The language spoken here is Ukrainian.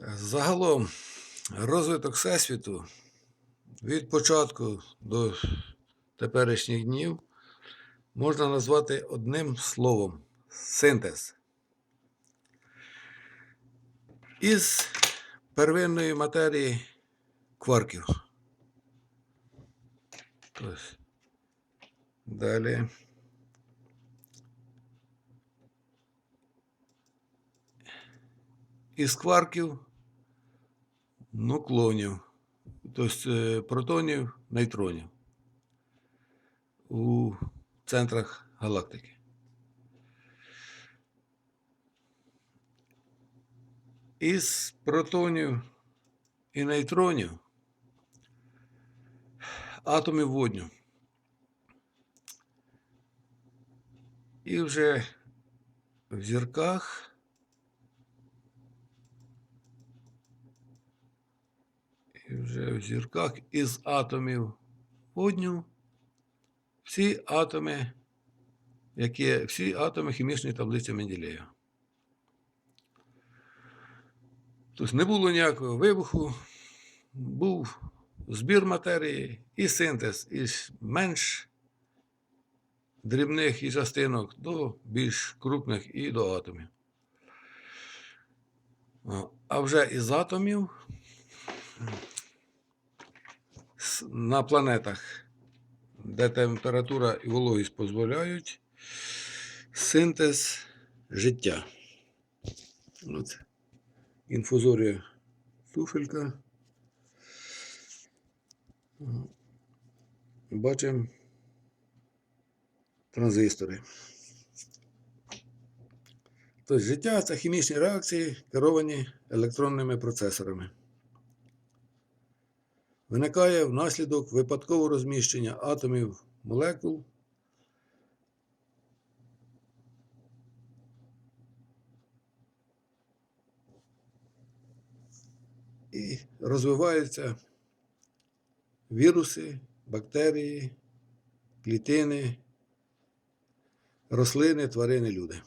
Загалом розвиток Всесвіту від початку до теперішніх днів можна назвати одним словом синтез. Із первинної матерії кварків. Тобто, далі. Із кварків нуклонів, тобто протонів, нейтронів у центрах галактики. Із протонів і нейтронів атомів водню. І вже в зірках і вже в зірках із атомів водню всі атоми, які всі атоми хімічної таблиці Менделєєва. Тобто не було ніякого вибуху, був збір матерії і синтез із менш дрібних і частинок до більш крупних і до атомів. А- вже із атомів на планетах, де температура і вологість дозволяють, синтез життя. От. Інфузорія туфелька. Бачимо транзистори. Тобто життя це хімічні реакції, керовані електронними процесорами. Виникає внаслідок випадкового розміщення атомів молекул і розвиваються віруси, бактерії, клітини, рослини, тварини, люди.